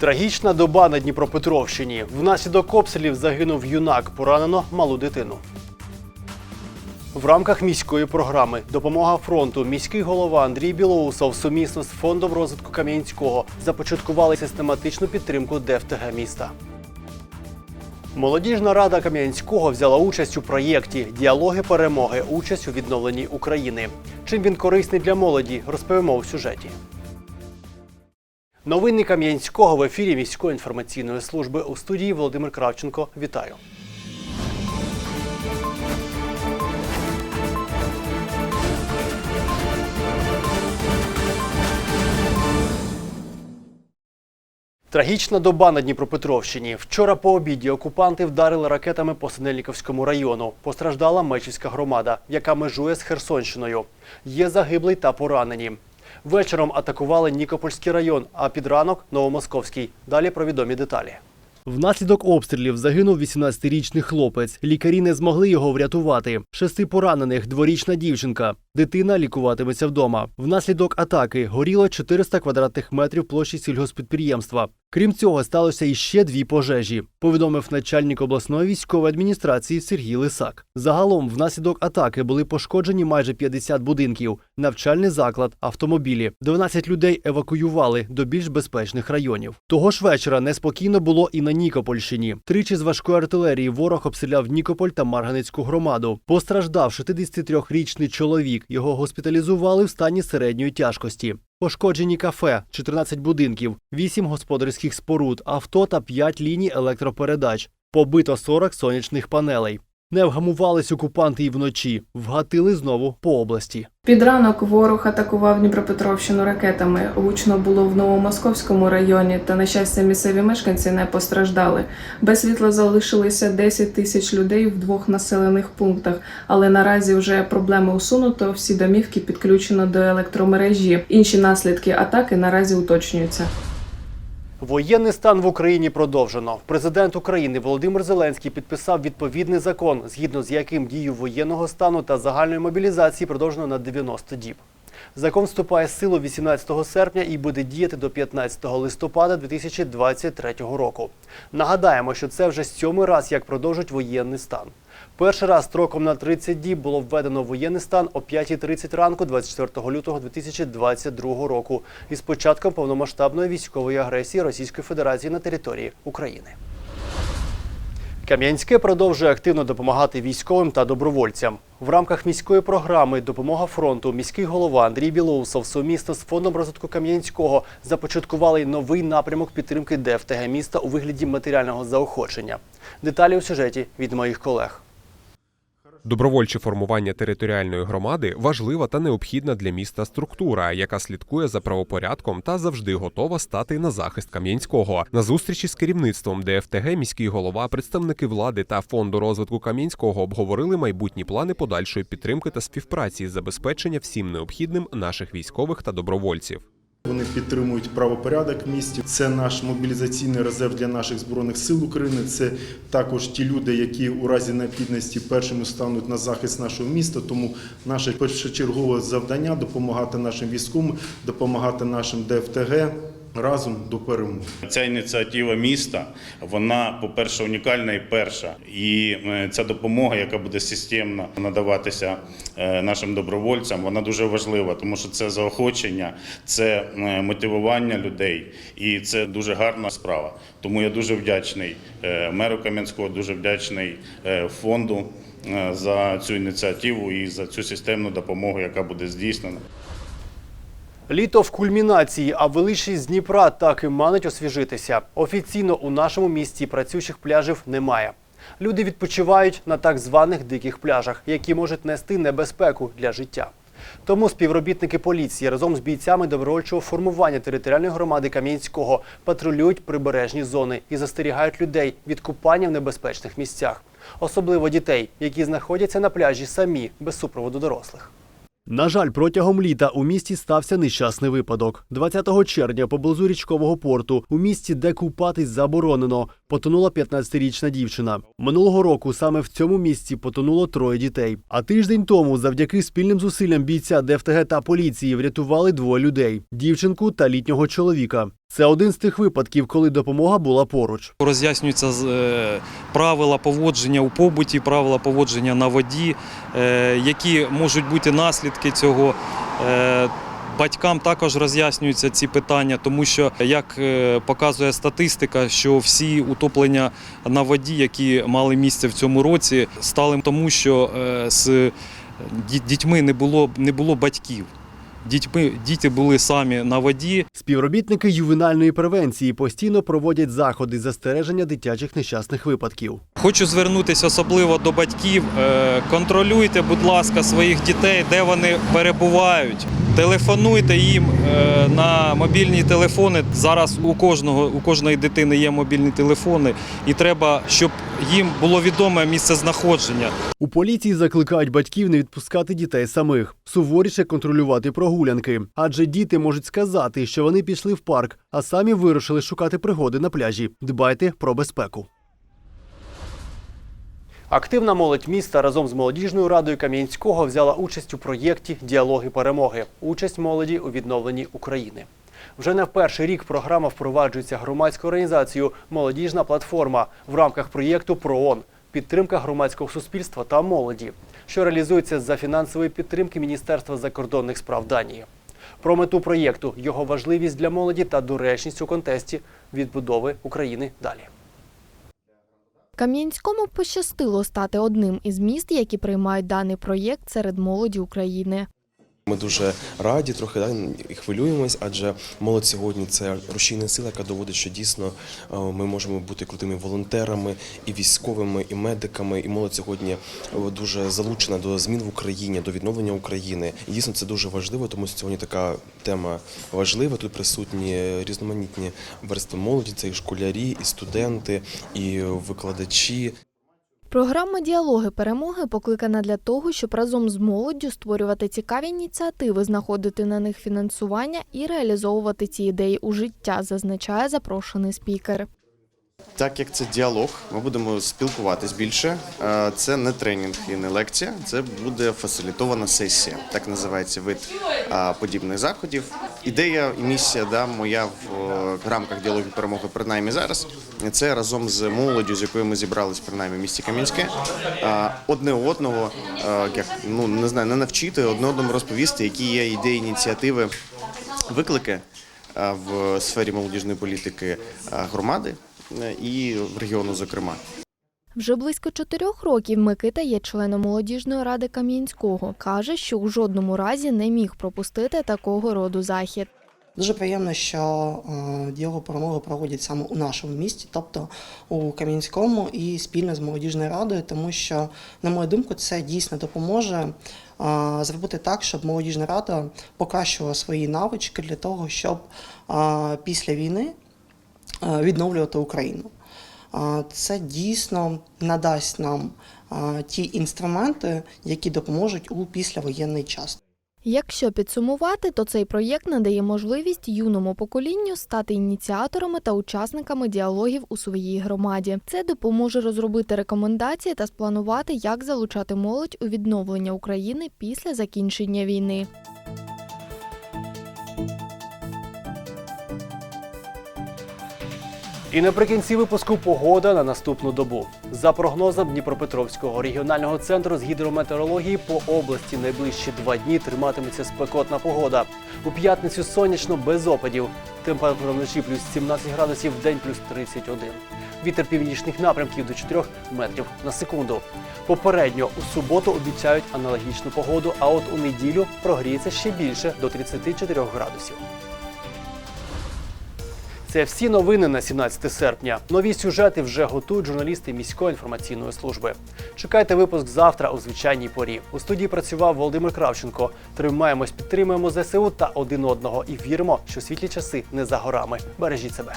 Трагічна доба на Дніпропетровщині. Внаслідок обстрілів загинув юнак, поранено малу дитину. В рамках міської програми Допомога фронту міський голова Андрій Білоусов сумісно з фондом розвитку Кам'янського започаткували систематичну підтримку ДФТГ міста. Молодіжна рада Кам'янського взяла участь у проєкті Діалоги перемоги. Участь у відновленні України. Чим він корисний для молоді, розповімо у сюжеті. Новини Кам'янського в ефірі міської інформаційної служби у студії Володимир Кравченко. Вітаю. Трагічна доба на Дніпропетровщині. Вчора по обіді окупанти вдарили ракетами по Синельниковському району. Постраждала Мечівська громада, яка межує з Херсонщиною. Є загиблий та поранені. Вечором атакували Нікопольський район, а під ранок Новомосковський. Далі про відомі деталі. Внаслідок обстрілів загинув 18-річний хлопець. Лікарі не змогли його врятувати. Шести поранених дворічна дівчинка. Дитина лікуватиметься вдома. Внаслідок атаки горіло 400 квадратних метрів площі сільгоспідприємства. Крім цього, сталося іще дві пожежі. Повідомив начальник обласної військової адміністрації Сергій Лисак. Загалом, внаслідок атаки були пошкоджені майже 50 будинків, навчальний заклад, автомобілі. 12 людей евакуювали до більш безпечних районів. Того ж вечора неспокійно було і на Нікопольщині. Тричі з важкої артилерії ворог обстріляв Нікополь та Марганецьку громаду. Постраждав 63-річний чоловік. Його госпіталізували в стані середньої тяжкості. Пошкоджені кафе, 14 будинків, 8 господарських споруд, авто та 5 ліній електропередач. Побито 40 сонячних панелей. Не вгамувались окупанти і вночі, вгатили знову по області. Під ранок ворог атакував Дніпропетровщину ракетами. Гучно було в Новомосковському районі, та на щастя місцеві мешканці не постраждали. Без світла залишилися 10 тисяч людей в двох населених пунктах, але наразі вже проблеми усунуто. Всі домівки підключено до електромережі. Інші наслідки атаки наразі уточнюються. Воєнний стан в Україні продовжено. Президент України Володимир Зеленський підписав відповідний закон, згідно з яким дію воєнного стану та загальної мобілізації продовжено на 90 діб. Закон вступає в силу 18 серпня і буде діяти до 15 листопада 2023 року. Нагадаємо, що це вже сьомий раз, як продовжують воєнний стан. Перший раз строком на 30 діб було введено воєнний стан о 5.30 ранку 24 лютого 2022 року із початком повномасштабної військової агресії Російської Федерації на території України. Кам'янське продовжує активно допомагати військовим та добровольцям. В рамках міської програми Допомога фронту міський голова Андрій Білоусов сумісно з фондом розвитку Кам'янського започаткували новий напрямок підтримки ДФТГ міста у вигляді матеріального заохочення. Деталі у сюжеті від моїх колег. Добровольче формування територіальної громади важлива та необхідна для міста структура, яка слідкує за правопорядком та завжди готова стати на захист Кам'янського. На зустрічі з керівництвом ДФТГ міський голова, представники влади та фонду розвитку Кам'янського обговорили майбутні плани подальшої підтримки та співпраці з забезпечення всім необхідним наших військових та добровольців. Вони підтримують правопорядок в місті. Це наш мобілізаційний резерв для наших збройних сил України. Це також ті люди, які у разі необхідності першими стануть на захист нашого міста. Тому наше першочергове завдання допомагати нашим військовим, допомагати нашим ДФТГ разом до перемоги. Ця ініціатива міста, вона, по-перше, унікальна і перша. І е, ця допомога, яка буде системно надаватися е, нашим добровольцям, вона дуже важлива, тому що це заохочення, це е, мотивування людей, і це дуже гарна справа. Тому я дуже вдячний меру Кам'янського, дуже вдячний фонду за цю ініціативу і за цю системну допомогу, яка буде здійснена. Літо в кульмінації, а величність Дніпра так і манить освіжитися. Офіційно у нашому місті працюючих пляжів немає. Люди відпочивають на так званих диких пляжах, які можуть нести небезпеку для життя. Тому співробітники поліції разом з бійцями добровольчого формування територіальної громади Кам'янського патрулюють прибережні зони і застерігають людей від купання в небезпечних місцях, особливо дітей, які знаходяться на пляжі самі без супроводу дорослих. На жаль, протягом літа у місті стався нещасний випадок. 20 червня поблизу річкового порту у місті, де купатись заборонено, потонула 15-річна дівчина. Минулого року саме в цьому місці потонуло троє дітей. А тиждень тому, завдяки спільним зусиллям бійця ДФТГ та поліції, врятували двоє людей: дівчинку та літнього чоловіка. Це один з тих випадків, коли допомога була поруч. Роз'яснюються е, правила поводження у побуті, правила поводження на воді, е, які можуть бути наслідки цього. Е, Батькам також роз'яснюються ці питання, тому що, як показує статистика, що всі утоплення на воді, які мали місце в цьому році, стали тому, що з дітьми не було, не було батьків. Дітьми, діти були самі на воді, Співробітники ювенальної превенції постійно проводять заходи застереження дитячих нещасних випадків. Хочу звернутися особливо до батьків. Е, Контролюйте, будь ласка, своїх дітей, де вони перебувають. Телефонуйте їм е, на мобільні телефони. Зараз у кожного у кожної дитини є мобільні телефони, і треба, щоб їм було відоме місце знаходження. У поліції закликають батьків не відпускати дітей самих, суворіше контролювати прогулянки, адже діти можуть сказати, що вони пішли в парк, а самі вирушили шукати пригоди на пляжі. Дбайте про безпеку. Активна молодь міста разом з молодіжною радою Кам'янського взяла участь у проєкті Діалоги перемоги. Участь молоді у відновленні України. Вже не в перший рік програма впроваджується громадською організацією Молодіжна платформа в рамках проєкту ПРООН підтримка громадського суспільства та молоді, що реалізується за фінансової підтримки Міністерства закордонних справ Данії. Про мету проєкту, його важливість для молоді та доречність у контексті відбудови України далі. Кам'янському пощастило стати одним із міст, які приймають даний проєкт серед молоді України. Ми дуже раді, трохи да, і хвилюємось, адже молодь сьогодні це рушійна сила, яка доводить, що дійсно е, ми можемо бути крутими волонтерами, і військовими, і медиками. І молодь сьогодні е, дуже залучена до змін в Україні, до відновлення України. І дійсно це дуже важливо, тому сьогодні така тема важлива. Тут присутні різноманітні верстви молоді, це і школярі, і студенти, і викладачі. Програма Діалоги перемоги покликана для того, щоб разом з молоддю створювати цікаві ініціативи, знаходити на них фінансування і реалізовувати ці ідеї у життя, зазначає запрошений спікер. Так як це діалог, ми будемо спілкуватись більше. Е, Це не тренінг і не лекція, це буде фасилітована сесія. Так називається вид е, подібних заходів. Ідея і місія да, моя в е, рамках діалогу перемоги, принаймні зараз. Це разом з молоддю, з якою ми зібрались принаймні в місті Кам'янське, одне одного, як ну не знаю, не навчити, одне одному розповісти, які є ідеї, ініціативи, виклики в сфері молодіжної політики громади і в регіону, зокрема. Вже близько чотирьох років Микита є членом молодіжної ради Кам'янського. каже, що у жодному разі не міг пропустити такого роду захід. Дуже приємно, що е, діалог перемоги проводять саме у нашому місті, тобто у Кам'янському і спільно з молодіжною радою, тому що, на мою думку, це дійсно допоможе е, зробити так, щоб молодіжна рада покращувала свої навички для того, щоб е, після війни е, відновлювати Україну. Е, Це дійсно надасть нам е, ті інструменти, які допоможуть у післявоєнний час. Якщо підсумувати, то цей проєкт надає можливість юному поколінню стати ініціаторами та учасниками діалогів у своїй громаді. Це допоможе розробити рекомендації та спланувати, як залучати молодь у відновлення України після закінчення війни. І наприкінці випуску погода на наступну добу. За прогнозом Дніпропетровського регіонального центру з гідрометеорології по області найближчі два дні триматиметься спекотна погода. У п'ятницю сонячно без опадів. Температура вночі плюс 17 градусів, в день плюс 31. Вітер північних напрямків до 4 метрів на секунду. Попередньо у суботу обіцяють аналогічну погоду, а от у неділю прогріється ще більше до 34 градусів. Це всі новини на 17 серпня. Нові сюжети вже готують журналісти міської інформаційної служби. Чекайте випуск завтра у звичайній порі. У студії працював Володимир Кравченко. Тримаємось, підтримуємо ЗСУ та один одного і віримо, що світлі часи не за горами. Бережіть себе.